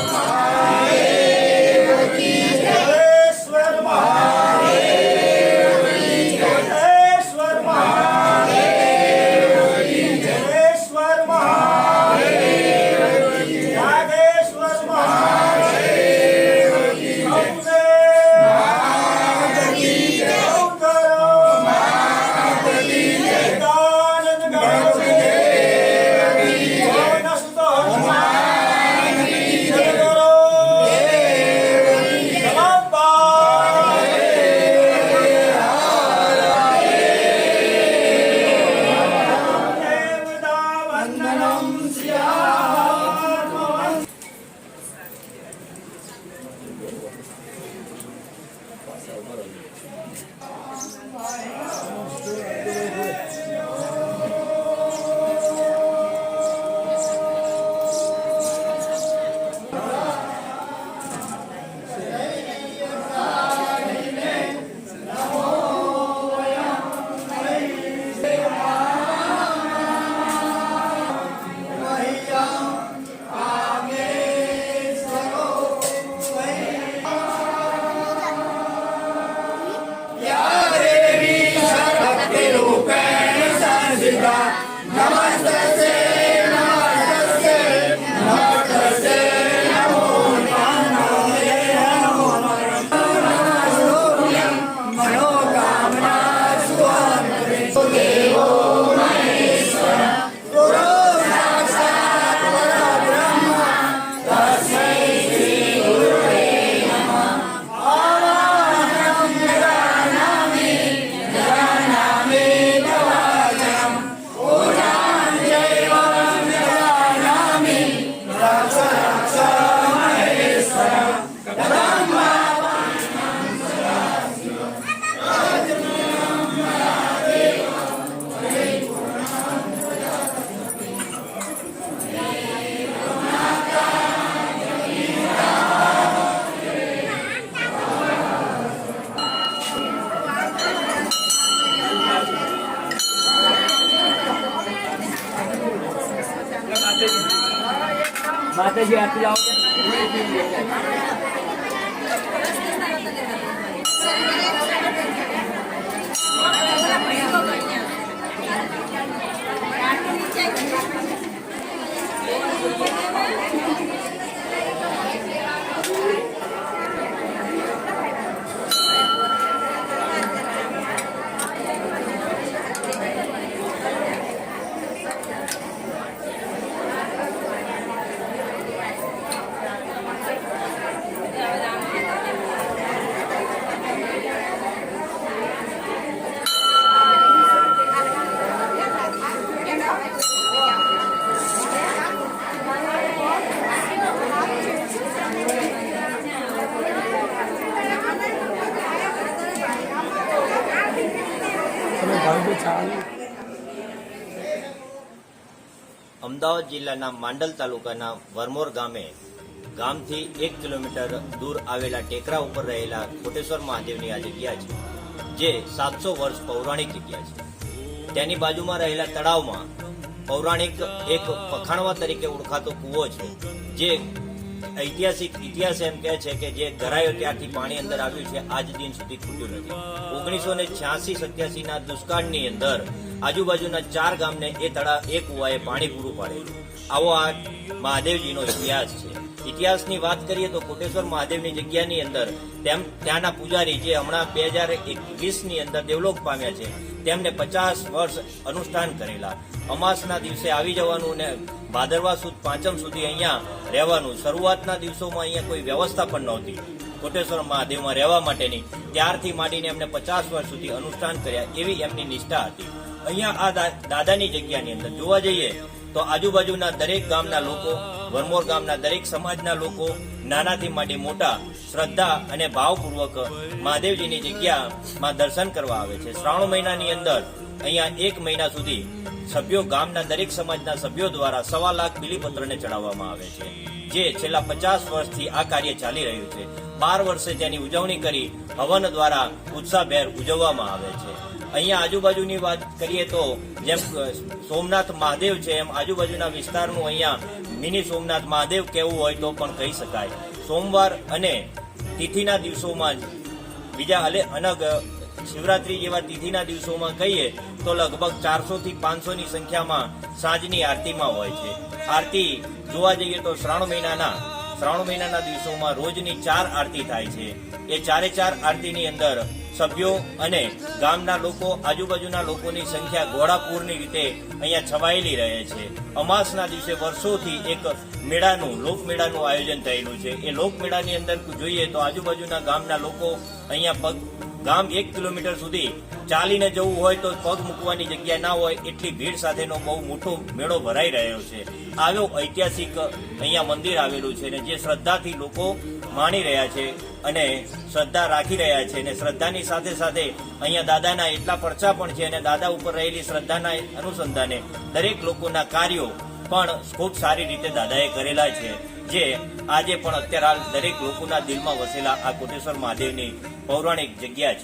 Amen. ਕਰਦੇ ਜੀ ਆਪ ਜਾਓ જિલ્લાના માંડલ તાલુકાના વરમોર ગામે ગામથી એક કિલોમીટર દૂર આવેલા ટેકરા ઉપર રહેલા કોટેશ્વર મહાદેવની આ જગ્યા છે, જે સાતસો વર્ષ પૌરાણિક જગ્યા છે. તેની બાજુમાં રહેલા તળાવમાં પૌરાણિક એક પખાણવા તરીકે ઓળખાતો કૂવો છે, જે ઐતિહાસિક ઇતિહાસ એમ કહે છે કે જે ગરાયો ત્યારથી પાણી અંદર આવ્યું છે, આજ દિન સુધી ખૂટ્યું નથી. ઓગણીસો ને છ્યાસી સત્યાસી ના દુષ્કાળની અંદર આજુબાજુના ચાર ગામને એ તળા એ કુવાએ પાણી પૂરું પાડેલું. આવો આ મહાદેવજીનો ઇતિહાસ છે. ઇતિહાસની વાત કરીએ તો કોટેશ્વર મહાદેવની જગ્યાની અંદર તેમ ત્યાંના પૂજારી જે હમણાં બે હજાર એકવીસની અંદર દેવલોક પામ્યા છે, તેમને પચાસ વર્ષ અનુષ્ઠાન કરેલા. અમાસના દિવસે આવી જવાનું ને ભાદરવા સુદ પાંચમ સુધી અહીંયા રહેવાનું. શરૂઆતના દિવસોમાં અહીંયા કોઈ વ્યવસ્થા પણ નહોતી. કોટેશ્વર મહાદેવમાં રહેવા માટેની ત્યારથી માંડીને એમને પચાસ વર્ષ સુધી અનુષ્ઠાન કર્યા એવી એમની નિષ્ઠા હતી. અહીંયા આ દાદાની જગ્યાની અંદર જોવા જઈએ તો આજુબાજુના દરેક ગામના લોકો, વરમોર ગામના દરેક સમાજના લોકો નાનાથી માંડી મોટા, શ્રદ્ધા અને ભાવપૂર્વક મહાદેવજીની જગ્યામાં દર્શન કરવા આવે છે. શ્રાવણ મહિનાની અંદર અહીંયા એક મહિના સુધી સભ્યો ગામના દરેક સમાજના સભ્યો દ્વારા સવા લાખ બિલીપત્રને ચડાવવામાં આવે છે. જે છેલ્લા પચાસ વર્ષથી આ કાર્ય ચાલી રહ્યું છે. બાર વર્ષે તેની ઉજવણી કરી હવન દ્વારા ઉત્સાહભેર ઉજવવામાં આવે છે. અહીંયા આજુબાજુની વાત કરીએ તો જેમ સોમનાથ મહાદેવ છે, એમ આજુબાજુના વિસ્તારનું અહીંયા મિની સોમનાથ મહાદેવ કેવું હોય તો પણ કહી શકાય. સોમવાર અને તિથિના દિવસોમાં બીજા અલે અનગ શિવરાત્રી જેવા તિથિના દિવસોમાં કહીએ તો લગભગ ચારસો થી પાંચસો ની સંખ્યામાં સાંજની આરતીમાં હોય છે. આરતી જોવા જઈએ તો શ્રાવણ મહિનાના શ્રાવણ મહિનાના દિવસોમાં રોજની ચાર આરતી થાય છે. એ ચારે ચાર આરતીની અંદર સભ્યો અને ગામના લોકો, આજુબાજુના લોકોની સંખ્યા ઘોડાપૂરની રીતે અહીંયા છવાયેલી રહે છે. અમાસના દિવસે વર્ષોથી એક મેળાનું, લોકમેળાનું આયોજન થયેલું છે. એ લોકમેળાની અંદર જોઈએ તો આજુબાજુના ગામના લોકો અહીંયા પગ, ગામ એક કિલોમીટર સુધી ચાલીને જવું હોય તો પગ મૂકવાની જગ્યા ના હોય, એટલી ભીડ સાથેનો બહુ મોટો મેળો ભરાઈ રહ્યો છે. આવ્યો ઐતિહાસિક અહીંયા મંદિર આવેલું છે ને જે શ્રદ્ધાથી લોકો માણી રહ્યા છે અને શ્રદ્ધા રાખી રહ્યા છે અને શ્રદ્ધાની સાથે સાથે અહીંયા દાદાના એટલા પરચા પણ છે અને દાદા ઉપર રહેલી શ્રદ્ધાના અનુસંધાને દરેક લોકોના કાર્યો પણ ખૂબ સારી રીતે દાદાએ કરેલા છે, જે આજે પણ અત્યારે હાલ દરેક લોકોના દિલમાં વસેલા આ કોટેશ્વર મહાદેવની પૌરાણિક જગ્યા છે.